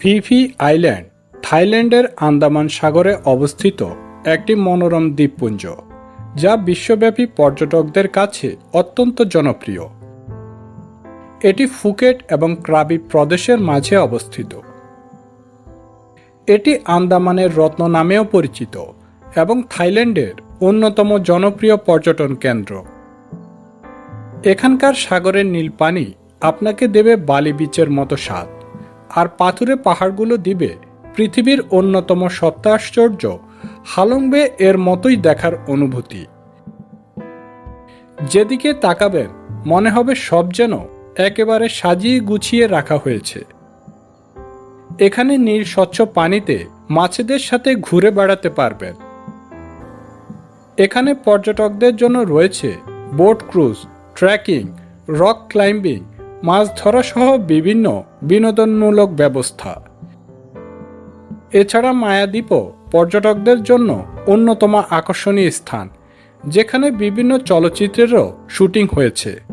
Phi Phi island, থাইল্যান্ডের আন্দামান সাগরে অবস্থিত একটি মনোরম দ্বীপপুঞ্জ, যা বিশ্বব্যাপী পর্যটকদের কাছে অত্যন্ত জনপ্রিয়। এটি ফুকেট এবং ক্রাবি প্রদেশের মাঝে অবস্থিত। এটি আন্দামানের রত্ন নামেও পরিচিত এবং থাইল্যান্ডের অন্যতম জনপ্রিয় পর্যটন কেন্দ্র। এখানকার সাগরের নীল পানি আপনাকে দেবে বালি বিচের মতো স্বাদ। আর পাথুরে পাহাড়গুলো দিবে। পৃথিবীর অন্যতম সপ্তাহ আশ্চর্য। হালংবে এর মতোই দেখার অনুভূতি। যেদিকে তাকাবেন মনে হবে সব যেন একেবারে সাজিয়ে গুছিয়ে রাখা হয়েছে। এখানে নীল স্বচ্ছ পানিতে মাছেদের সাথে ঘুরে বেড়াতে পারবেন। এখানে পর্যটকদের জন্য রয়েছে boat cruise, trekking, rock climbing মাছ ধরা সহ বিভিন্ন বিনোদনমূলক ব্যবস্থা। এছাড়া মায়াদ্বীপও পর্যটকদের জন্য অন্যতম আকর্ষণীয় স্থান, যেখানে বিভিন্ন চলচ্চিত্রেরও শুটিং হয়েছে।